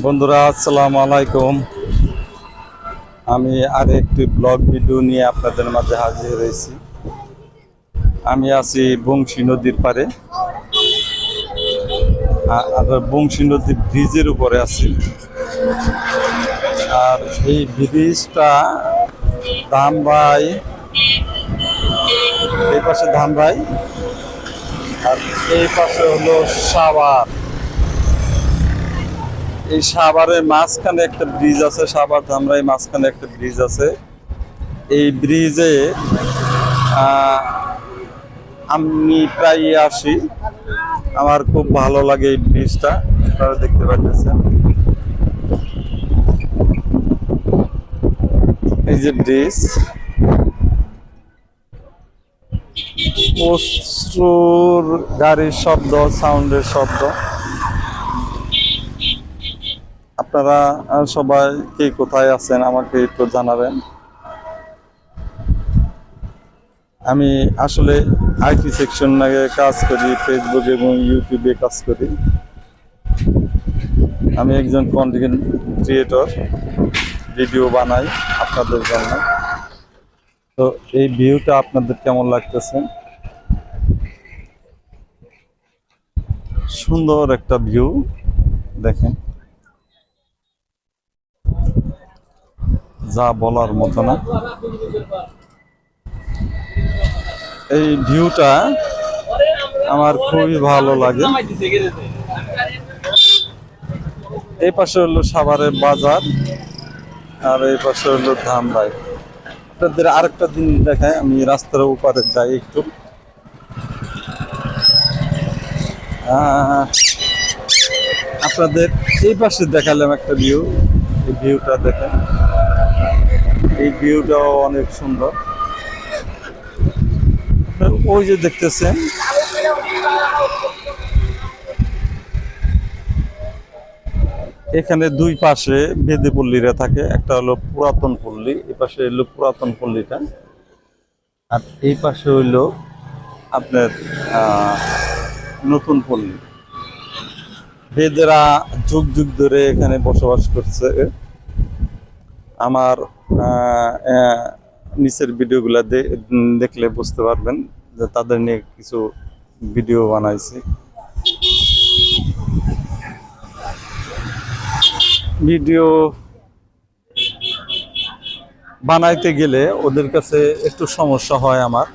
বন্ধুরা, আসসালামু আলাইকুম। আমি আর একটি ব্লগ ভিডিও নিয়ে আপনাদের মাঝে হাজির হয়েছি। আমি আছি বংশী নদীর পারে আর বংশী নদীর ব্রিজের উপরে আছি। আর এই ব্রিজটা ধামরাই, এই পাশে ধামরাই, আর এই পাশে হলো সাভার। এই সাভারের মাঝখানে একটা ব্রিজ আছে, সাভার ধামরাই মাঝখানে একটা ব্রিজ আছে। এই ব্রিজে আমি প্রায় আসি। আমার খুব ভালো লাগে এই ব্রিজটা আপনারা দেখতে পাচ্ছেন। এই যে ব্রিজ প্রচুর গাড়ির শব্দ সাউন্ডের শব্দ। আপনারা সবাই কে কোথায় আছেন আমাকে একটু জানাবেন। আমি আসলে আইটি সেকশন কাজ করি ফেসবুক এবং ইউটিউবে কাজ করি। আমি একজন কন্টেন্ট ক্রিয়েটর ভিডিও বানাই আপনাদের জন্য। তো এই ভিউটা আপনাদের কেমন লাগতেছে? সুন্দর একটা ভিউ, দেখেন। যা বলার মতো না। এই ভিউটা আমার খুবই ভালো লাগে। এই পাশে হলো সাভারের বাজার, আর এই পাশে হলো ধামরাই আপনাদের আরেকটা জিনিস দেখায় আমি রাস্তার উপরে যাই একটু। আপনাদের এই পাশে দেখালাম একটা ভিউ, এই ভিউটা দেখেন। এই ভিউটাও অনেক সুন্দর। ওই যে দেখতেছেন। এখানে দুই পাশে বেদে পল্লীরা থাকে, একটা হলো পুরাতন পল্লী এই পাশে হলো পুরাতন পল্লীটা। আর এই পাশে হইল আপনার নতুন পল্লী। বেদেরা যুগ যুগ ধরে এখানে বসবাস করছে। আমার নিচের ভিডিওগুলো দেখলে বুঝতে পারবেন যে তাদের নিয়ে কিছু ভিডিও বানাইছি। ভিডিও বানাইতে গেলে ওদের কাছে একটু সমস্যা হয় আমার।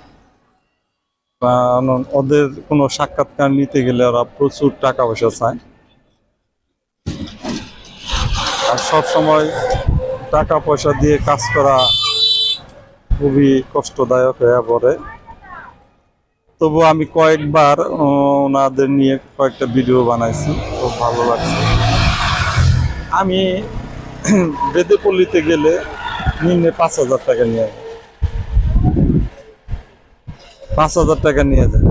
ওদের কোনো সাক্ষাৎকার নিতে গেলে ওরা প্রচুর টাকা পয়সা চায়। আর সব সময় টাকা পয়সা দিয়ে কাজ করা খুবই কষ্টদায়ক হয়ে পড়ে। তবু আমি কয়েকবার ওনাদের নিয়ে কয়েকটা ভিডিও বানাইছি। খুব ভালো লাগছে। আমি বেদেপল্লিতে গেলে নিম্নে পাঁচ হাজার টাকা নিয়ে যায় পাঁচ হাজার টাকা নিয়ে যায়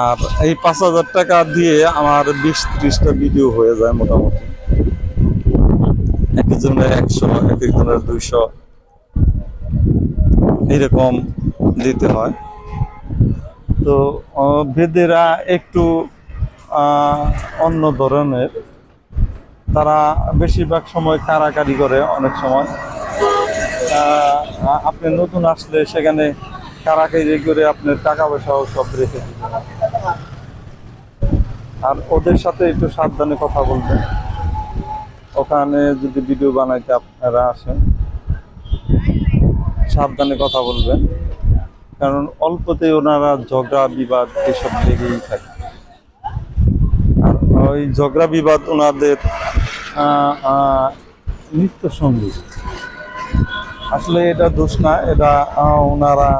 আর এই পাঁচ হাজার টাকা দিয়ে আমার বিশ ত্রিশটা ভিডিও হয়ে যায় মোটামুটি। একজনের একশো, এক একজনের দুইশো এরকম দিতে হয়। তো বেদেরা একটু অন্য ধরনের। তারা বেশিরভাগ সময় কারাকারি করে অনেক সময়। আপনি নতুন আসলে সেখানে কারাকারি করে আপনার টাকা পয়সাও সব রেখে দিবেন। আর ওদের সাথে একটু সাবধানে কথা বলবেন। ওখানে যদি ভিডিও বানাইতে আপনারা আসেন, সাবধানে কথা বলবেন। কারণ অল্পতে ওনারা ঝগড়া, বিবাদ এসব লেগেই থাকে। আর ওই ঝগড়া, বিবাদ ওনাদের নিত্য সঙ্গী। আসলে এটা দোষ না, এটা ওনারা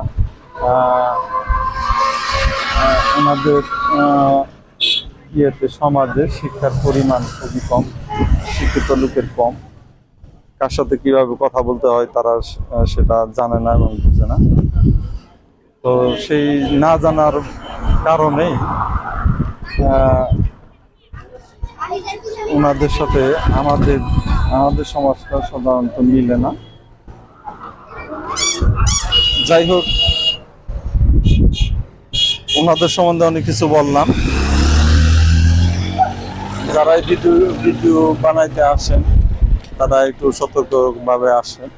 ওনাদের ইয়েতে, সমাজে শিক্ষার পরিমাণ খুবই কম। শিক্ষিত লোকের কম। কার সাথে কীভাবে কথা বলতে হয় তারা সেটা জানে না এবং বুঝে না। তো সেই না জানার কারণেই ওনাদের সাথে আমাদের আমাদের সমাজটা সাধারণত মিলে না। যাই হোক ওনাদের সম্বন্ধে অনেক কিছু বললাম। যারা ভিডিও ভিডিও বানাইতে আসেন তারা একটু সতর্কভাবে আসেন।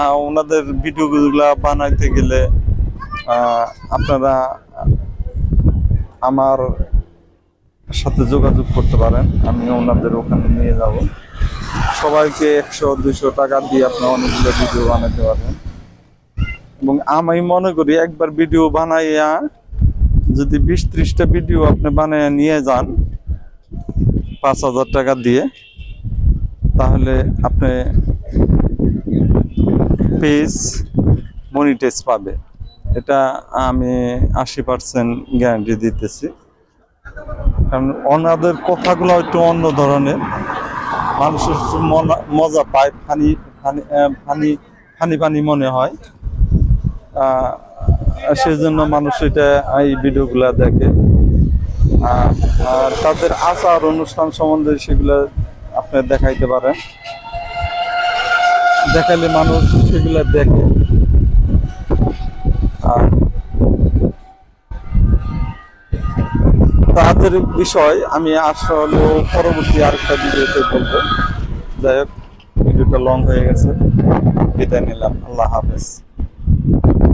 আর ওনাদের ভিডিওগুলা বানাইতে গেলে আপনারা আমার সাথে যোগাযোগ করতে পারেন, আমি ওনাদের ওখানে নিয়ে যাব। সবাইকে একশো দুশো টাকা দিয়ে আপনি অনেকগুলো ভিডিও বানাতে পারবেন। এবং আমি মনে করি একবার ভিডিও বানাইয়া যদি বিশ ত্রিশটা ভিডিও আপনি বানিয়ে নিয়ে যান, পাঁচ হাজার টাকা দিয়ে, তাহলে আপনি পেজ মনিটাইজ পাবে। এটা আমি আশি পার্সেন্ট গ্যারান্টি দিতেছি। কারণ ওনাদের কথাগুলো একটু অন্য ধরনের। মানুষের মজা পায়, funny funny funny funny funny মনে হয়। আহ, সেই জন্য মানুষ এটা এই ভিডিওগুলা দেখে। আর তাদের আচার অনুষ্ঠান সম্বন্ধে সেগুলো আপনি দেখাইতে পারেন। দেখালে মানুষ সেগুলো দেখে। আর তাদের বিষয় আমি আসলে পরবর্তী আরেকটা ভিডিওতে বলব। যাই হোক ভিডিওটা লং হয়ে গেছে। বিদায় নিলাম। আল্লাহ হাফেজ।